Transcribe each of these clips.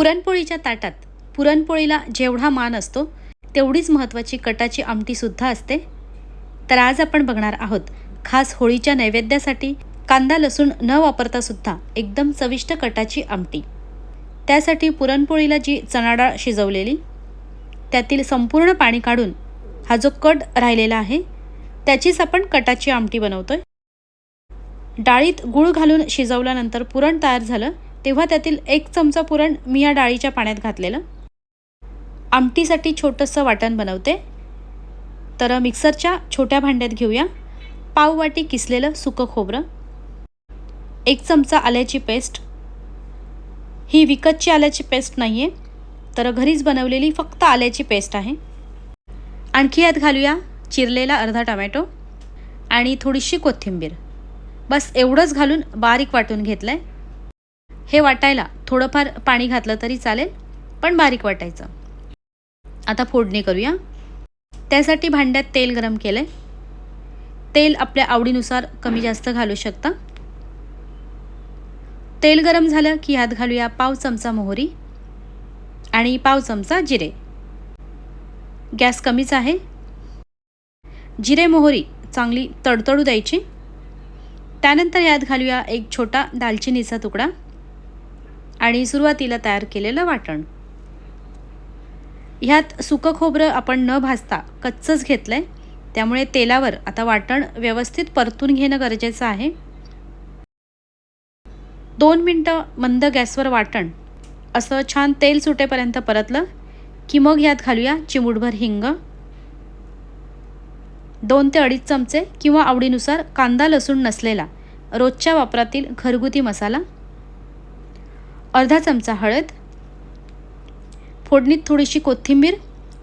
पुरणपोळीच्या ताटात पुरणपोळीला जेवढा मान असतो तेवढीच महत्त्वाची कटाची आमटीसुद्धा असते. तर आज आपण बघणार आहोत खास होळीच्या नैवेद्यासाठी कांदा लसूण न वापरता सुद्धा एकदम चविष्ट कटाची आमटी. त्यासाठी पुरणपोळीला जी चणाडाळ शिजवलेली त्यातील संपूर्ण पाणी काढून हा जो कट राहिलेला आहे त्याचीच आपण कटाची आमटी बनवतोय. डाळीत गूळ घालून शिजवल्यानंतर पुरण तयार झालं तेव्हा त्यातील एक चमचा पुरण मी या डाळीच्या पाण्यात घातलेलं. आमटीसाठी छोटंसं वाटण बनवते. तर मिक्सरच्या छोट्या भांड्यात घेऊया. पाव वाटी किसलेलं सुकं खोबरं. एक चमचा आल्याची पेस्ट. ही विकतची आल्याची पेस्ट नाही आहे तर घरीच बनवलेली फक्त आल्याची पेस्ट आहे. आणखी यात घालूया चिरलेला अर्धा टमॅटो आणि थोडीशी कोथिंबीर. बस एवढंच घालून बारीक वाटून घेतलं आहे हे वाटायला थोडंफार पाणी घातलं तरी चालेल पण बारीक वाटायचं. आता फोडणी करूया. त्यासाठी भांड्यात तेल गरम केलं आहे तेल आपल्या आवडीनुसार कमी जास्त घालू शकता. तेल गरम झालं की ह्यात घालूया पाव चमचा मोहरी आणि पाव चमचा जिरे. गॅस कमीच आहे. जिरे मोहरी चांगली तडतडू द्यायची. त्यानंतर यात घालूया एक छोटा दालचिनीचा तुकडा. आणि सुरुवातीला तयार केलेलं वाटण. ह्यात सुकं खोबरं आपण न भाजता कच्चंच घेतलं आहे त्यामुळे तेलावर आता वाटण व्यवस्थित परतून घेणं गरजेचं आहे. दोन मिनटं मंद गॅसवर वाटण. असं छान तेल सुटेपर्यंत परतलं की मग यात घालूया चिमूटभर हिंग. दोन ते अडीच चमचे किंवा आवडीनुसार कांदा लसूण नसलेला रोजच्या वापरातील घरगुती मसाला. अर्धा चमचा हळद फोडणीत थोडीशी कोथिंबीर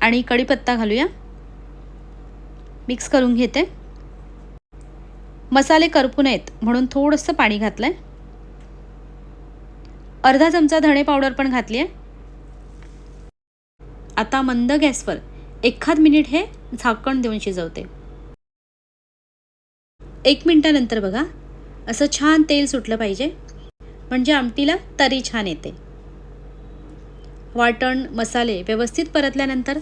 आणि कढीपत्ता घालूया. मिक्स करून घेते. मसाले करपू नयेत म्हणून थोडंसं पाणी घातलं आहे अर्धा चमचा धणे पावडर पण घातली आहे आता मंद गॅसवर एखाद मिनिट हे झाकण देऊन शिजवते. एक मिनटानंतर बघा असं छान तेल सुटलं पाहिजे. म्हणजे आमटीला तरी छान येते. वाटण मसाले व्यवस्थित परतल्यानंतर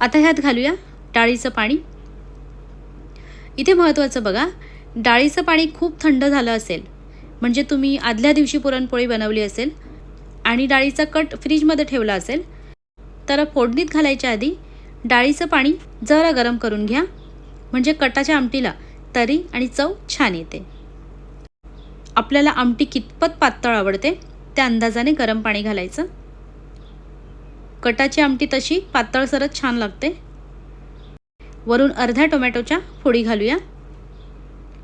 आता ह्यात घालूया डाळीचं पाणी. इथे महत्त्वाचं बघा डाळीचं पाणी खूप थंड झालं असेल म्हणजे तुम्ही आदल्या दिवशी पुरणपोळी बनवली असेल आणि डाळीचा कट फ्रीजमध्ये ठेवला असेल तर फोडणीत घालायच्या आधी डाळीचं पाणी जरा गरम करून घ्या म्हणजे कटाच्या आमटीला तरी आणि चव छान येते. आपल्याला आमटी कितपत पातळ आवडते? त्या अंदाजाने गरम पाणी घालायचं. कटाची आमटी तशी पातळसरच छान लागते. वरून अर्ध्या टोमॅटोच्या फोडी घालूया.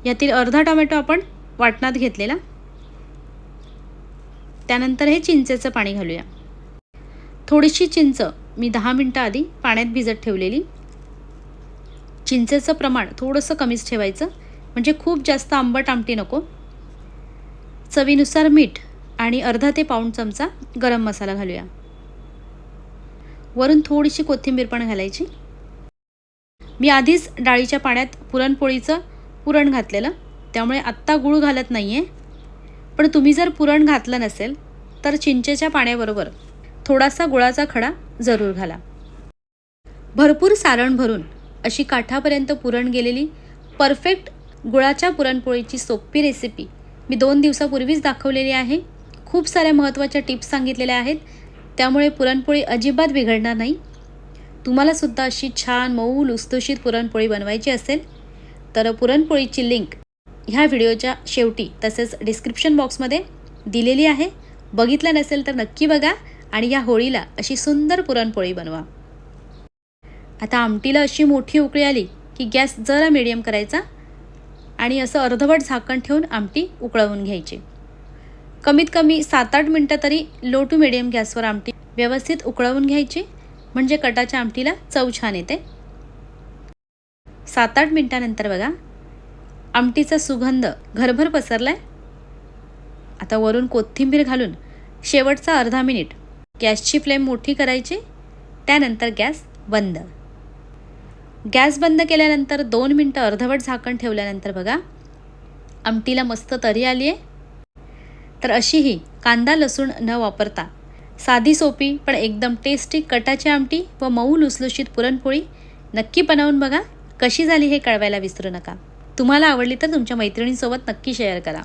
यातील अर्धा टोमॅटो आपण वाटणात घेतलेला. त्यानंतर हे चिंचेचं पाणी घालूया. थोडीशी चिंच मी दहा मिनटं आधी पाण्यात भिजत ठेवलेली. चिंचेचं प्रमाण थोडंसं कमीच ठेवायचं. म्हणजे खूप जास्त आंबट आमटी नको. चवीनुसार मीठ आणि अर्धा ते पाऊण चमचा गरम मसाला घालूया. वरून थोडीशी कोथिंबीर पण घालायची. मी आधीच डाळीच्या पाण्यात पुरणपोळीचं पुरण घातलेलं त्यामुळे आत्ता गूळ घालत नाही आहे पण तुम्ही जर पुरण घातलं नसेल तर चिंचेच्या पाण्याबरोबर थोडासा गुळाचा खडा जरूर घाला. भरपूर सारण भरून अशी काठापर्यंत पुरण गेलेली परफेक्ट गुळाच्या पुरणपोळीची सोपी रेसिपी मी दोन दिवसापूर्वीच दाखवलेली आहे. खूप साऱ्या महत्त्वाच्या टिप्स सांगितलेल्या आहेत. त्यामुळे पुरणपोळी अजिबात बिघडणार नाही. तुम्हालासुद्धा अशी छान मऊ लुसलुशीत पुरणपोळी बनवायची असेल तर पुरणपोळीची लिंक ह्या व्हिडिओच्या शेवटी तसेच डिस्क्रिप्शन बॉक्समध्ये दिलेली आहे. बघितलं नसेल तर नक्की बघा आणि या होळीला अशी सुंदर पुरणपोळी बनवा. आता आमटीला अशी मोठी उकळी आली की गॅस जरा मिडियम करायचा. आणि असं अर्धवट झाकण ठेवून आमटी उकळवून घ्यायची. कमीत कमी सात आठ मिनटं तरी लो टू मिडियम गॅसवर आमटी व्यवस्थित उकळवून घ्यायची म्हणजे कटाच्या आमटीला चव छान येते. सात आठ मिनटानंतर बघा आमटीचा सुगंध घरभर पसरला आहे आता वरून कोथिंबीर घालून शेवटचा अर्धा मिनिट गॅसची फ्लेम मोठी करायची त्यानंतर गॅस बंद. गॅस बंद केल्यानंतर दोन मिनटं अर्धवट झाकण ठेवल्यानंतर बघा. आमटीला मस्त तरी आली आहे तर अशी ही कांदा लसूण न वापरता साधी सोपी पण एकदम टेस्टी कटाची आमटी व मऊ लुसलुशीत पुरणपोळी नक्की बनवून बघा. कशी झाली हे कळवायला विसरू नका. तुम्हाला आवडली तर तुमच्या मैत्रिणींसोबत नक्की शेअर करा.